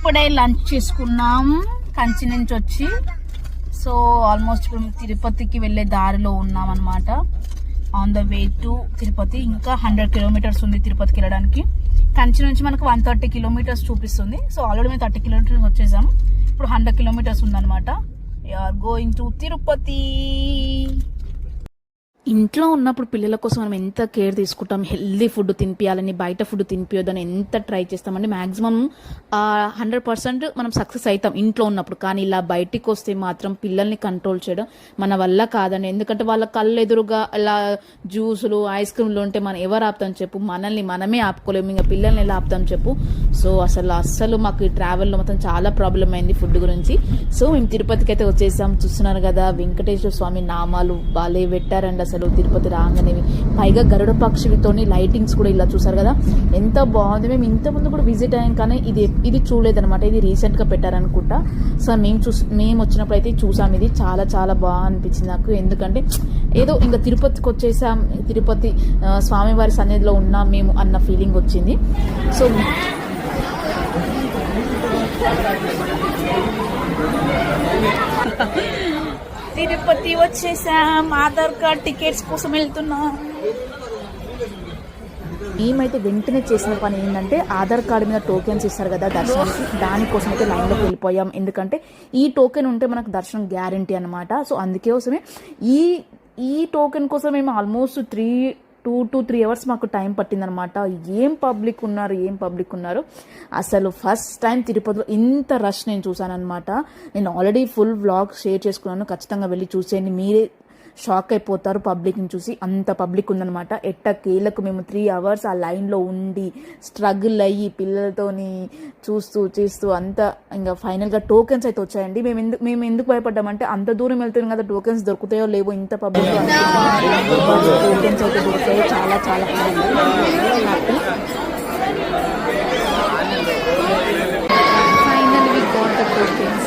ఇప్పుడే లంచ్ చేసుకున్నాం కంచి నుంచి వచ్చి. సో ఆల్మోస్ట్ ఇప్పుడు తిరుపతికి వెళ్ళే దారిలో ఉన్నాం అనమాట on the way to Tirupati. ఇంకా హండ్రెడ్ కిలోమీటర్స్ ఉంది తిరుపతికి వెళ్ళడానికి. కంచి నుంచి మనకు వన్ థర్టీ కిలోమీటర్స్ చూపిస్తుంది. సో ఆల్రెడీ మేము థర్టీ కిలోమీటర్స్ వచ్చేసాము. ఇప్పుడు హండ్రెడ్ కిలోమీటర్స్ ఉందన్నమాట. యూఆర్ గోయింగ్ టు తిరుపతి ఇంట్లో ఉన్నప్పుడు పిల్లల కోసం మనం ఎంత కేర్ తీసుకుంటాం? హెల్దీ ఫుడ్ తినిపించాలని బయట ఫుడ్ తినిపించొద్దని ఎంత ట్రై చేస్తామండి మ్యాక్సిమం హండ్రెడ్ పర్సెంట్ మనం సక్సెస్ అవుతాం ఇంట్లో ఉన్నప్పుడు. కానీ ఇలా బయటికి వస్తే మాత్రం పిల్లల్ని కంట్రోల్ చేయడం మన వల్ల కాదండి. ఎందుకంటే వాళ్ళ కళ్ళు ఎదురుగా ఇలా జ్యూసులు ఐస్ క్రీమ్లు ఉంటే మనం ఎవరు ఆపుతాం చెప్పు? మనల్ని మనమే ఆపుకోలేము. ఇంకా పిల్లల్ని ఎలా ఆపుతాం చెప్పు? సో అసలు అస్సలు మాకు ఈ ట్రావెల్లో మొత్తం చాలా ప్రాబ్లం అయింది ఫుడ్ గురించి. సో మేము తిరుపతికి అయితే వచ్చేసాం. చూస్తున్నారు కదా వెంకటేశ్వర స్వామి నామాలు బాలే పెట్టారండి అసలు. తిరుపతి రాగానే పైగా గరుడ పక్షులతోని లైటింగ్స్ కూడా ఇలా చూసారు కదా. ఎంత బాగుంది. మేము ఇంతకుముందు కూడా విజిట్ అయ్యాం కానీ ఇది ఇది చూడలేదనమాట ఇది రీసెంట్గా పెట్టారనుకుంటా. సో మేము చూ మేము వచ్చినప్పుడు అయితే చూసాం. ఇది చాలా చాలా బాగా అనిపించింది నాకు. ఎందుకంటే ఏదో ఇంకా తిరుపతికి వచ్చేసాం. తిరుపతి స్వామివారి సన్నిధిలో ఉన్నాం మేము అన్న ఫీలింగ్ వచ్చింది. సో తిరుపతి వచ్చేసాం ఆధార్ కార్డ్ టికెట్స్ కోసం వెళ్తున్నాం. మేమైతే వెంటనే చేసిన పని ఏంటంటే ఆధార్ కార్డు మీద టోకెన్స్ ఇస్తారు కదా దర్శనానికి దానికోసం అయితే లైన్లోకి వెళ్ళిపోయాం. ఎందుకంటే ఈ టోకెన్ ఉంటే మనకు దర్శనం గ్యారంటీ అనమాట సో అందుకోసమే ఈ ఈ టోకెన్ కోసం మేము almost three two to three hours మాకు టైం పట్టిందనమాట. ఏం పబ్లిక్ ఉన్నారు ఏం పబ్లిక్ ఉన్నారు? అసలు ఫస్ట్ టైం తిరుపతిలో ఇంత రష్ నేను చూశానమాట నేను ఆల్రెడీ ఫుల్ వ్లాగ్ షేర్ చేసుకున్నాను. ఖచ్చితంగా వెళ్ళి చూసేయండి. మీరే షాక్ అయిపోతారు పబ్లిక్ని చూసి. అంత పబ్లిక్ ఉందనమాట. ఎట్టకేలకు మేము త్రీ అవర్స్ ఆ లైన్లో ఉండి స్ట్రగుల్ అయ్యి పిల్లలతోని చూస్తూ చూస్తూ అంత ఇంకా ఫైనల్గా టోకెన్స్ అయితే వచ్చాయండి. మేము ఎందుకు మేము ఎందుకు భయపడ్డామంటే అంత దూరం వెళ్తున్నాం కదా టోకెన్స్ దొరుకుతాయో లేవో ఇంత పబ్లిక్. టోకెన్స్ అయితే దొరుకుతాయో చాలా చాలా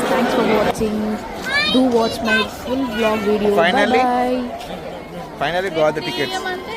thanks for watching do watch my full vlog video Finally? bye bye Finally got the tickets.